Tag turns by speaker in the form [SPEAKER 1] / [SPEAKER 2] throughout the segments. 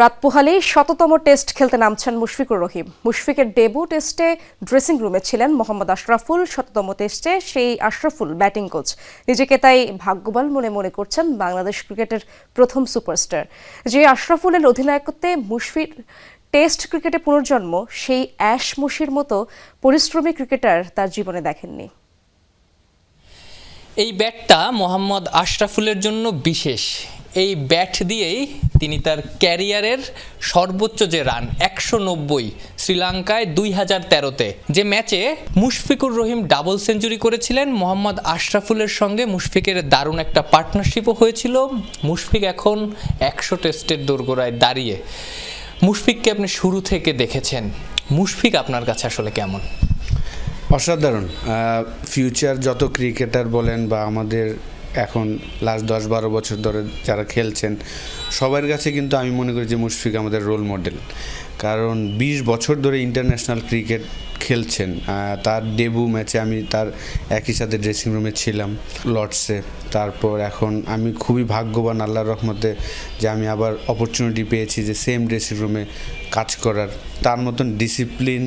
[SPEAKER 1] রাত পোহালেই শততম টেস্ট খেলতে নামছেন মুশফিকুর রহিম। মুশফিকের ডেবু টেস্টে ড্রেসিং রুমে ছিলেন মোহাম্মদ আশরাফুল। শততম টেস্টে সেই আশরাফুল ব্যাটিং কোচ নিজেকে তাই ভাগ্যবান মনে মনে করছেন বাংলাদেশ ক্রিকেটের প্রথম সুপারস্টার যে আশরাফুলের অধিনায়কত্বে মুশফিক টেস্ট ক্রিকেটে পুনর্জন্ম, সেই অ্যাশ মুশির মতো পরিশ্রমী ক্রিকেটার তার জীবনে দেখেননি।
[SPEAKER 2] এই ব্যাটটা মোহাম্মদ আশরাফুলের জন্য বিশেষ। এই ব্যাট দিয়েই তিনি তার ক্যারিয়ারের সর্বোচ্চ যে রান একশো নব্বই, শ্রীলঙ্কায় দুই হাজার তেরোতে। যে ম্যাচে মুশফিকুর রহিম ডাবল সেঞ্চুরি করেছিলেন, মোহাম্মদ আশরাফুলের সঙ্গে মুশফিকের দারুণ একটা পার্টনারশিপও হয়েছিল। মুশফিক এখন একশো টেস্টের দোরগোড়ায় দাঁড়িয়ে। মুশফিককে আপনি শুরু থেকে দেখেছেন। মুশফিক আপনার কাছে আসলে কেমন?
[SPEAKER 3] অসাধারণ। ফিউচার যত ক্রিকেটার বলেন বা আমাদের এখন লাস্ট দশ বারো বছর ধরে যারা খেলছেন, সবার কাছে কিন্তু আমি মনে করি যে মুশফিক আমাদের রোল মডেল কারণ বিশ বছর ধরে ইন্টারন্যাশনাল ক্রিকেট খেলছেন তার ডেবু ম্যাচে আমি তার একই সাথে ড্রেসিং রুমে ছিলাম লর্ডসে তারপর এখন আমি খুবই ভাগ্যবান আল্লাহর রহমতে যে আমি আবার অপরচুনিটি পেয়েছি যে সেম ড্রেসিং রুমে কাজ করার। তার মতন ডিসিপ্লিন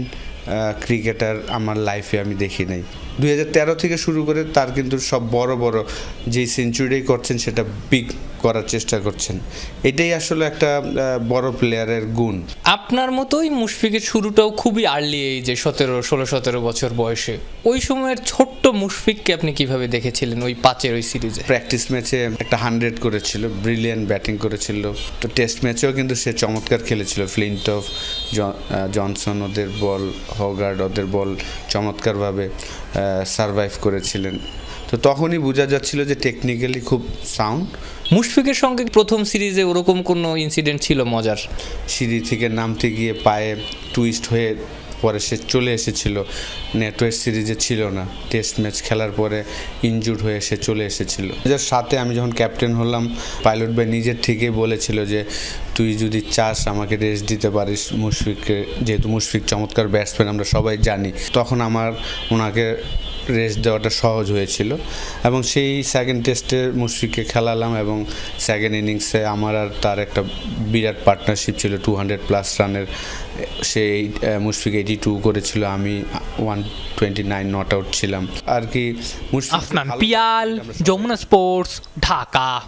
[SPEAKER 3] ক্রিকেটার আমার লাইফে আমি দেখি নাই। দু হাজার তেরো থেকে শুরু করে তার কিন্তু সব বড় বড় যেই সেঞ্চুরিটাই করছেন সেটা বিগ করার চেষ্টা করছেন। এটাই আসলে একটা বড় প্লেয়ারের গুণ।
[SPEAKER 2] আপনার মতোই মুশফিকের শুরুটাও খুবই আর্লি এই যে সতেরো ষোলো সতেরো বছর বয়সে। ওই সময়ের ছোট্ট মুশফিককে আপনি কীভাবে দেখেছিলেন ওই পাঁচের ওই সিরিজে?
[SPEAKER 3] প্র্যাকটিস ম্যাচে একটা হান্ড্রেড করেছিল ব্রিলিয়ান ব্যাটিং করেছিল। তো টেস্ট ম্যাচেও কিন্তু সে চমৎকার খেলেছিল। ফ্লিন্টফ জনসন ওদের বল হগার্ড ওদের বল চমৎকারভাবে সারভাইভ করেছিলেন। তো তখনই বোঝা যাচ্ছিল যে টেকনিক্যালি খুব সাউন্ড
[SPEAKER 2] মুশফিকের সঙ্গে প্রথম সিরিজে ওরকম কোনো ইনসিডেন্ট ছিল মজার?
[SPEAKER 3] সিঁড়ি থেকে নামতে গিয়ে পায়ে টুইস্ট হয়ে পরে সে চলে এসেছিল। নেটওয়ার্ক সিরিজে ছিল না। টেস্ট ম্যাচ খেলার পরে ইনজুর্ড হয়ে সে চলে এসেছিল। দু সাথে আমি যখন ক্যাপ্টেন হলাম পাইলট ভাই নিজের থেকেই বলেছিল যে, তুই যদি চাস আমাকে রেস্ট দিতে পারিস মুশফিককে, যেহেতু মুশফিক চমৎকার ব্যাটসম্যান আমরা সবাই জানি। তখন আমার ওনাকে রেস্ট দেওয়াটা সহজ হয়েছিল এবং সেই সেকেন্ড টেস্টে মুশফিককে খেলালাম এবং সেকেন্ড ইনিংসে আমার আর তার একটা বিরাট পার্টনারশিপ ছিল টু হান্ড্রেড প্লাস রানের। সেই মুশফিক এইটি টু করেছিল আমি one twenty nine not out ছিলাম। আর কি মুশফিক
[SPEAKER 4] পিয়াল যমুনা স্পোর্টস ঢাকা।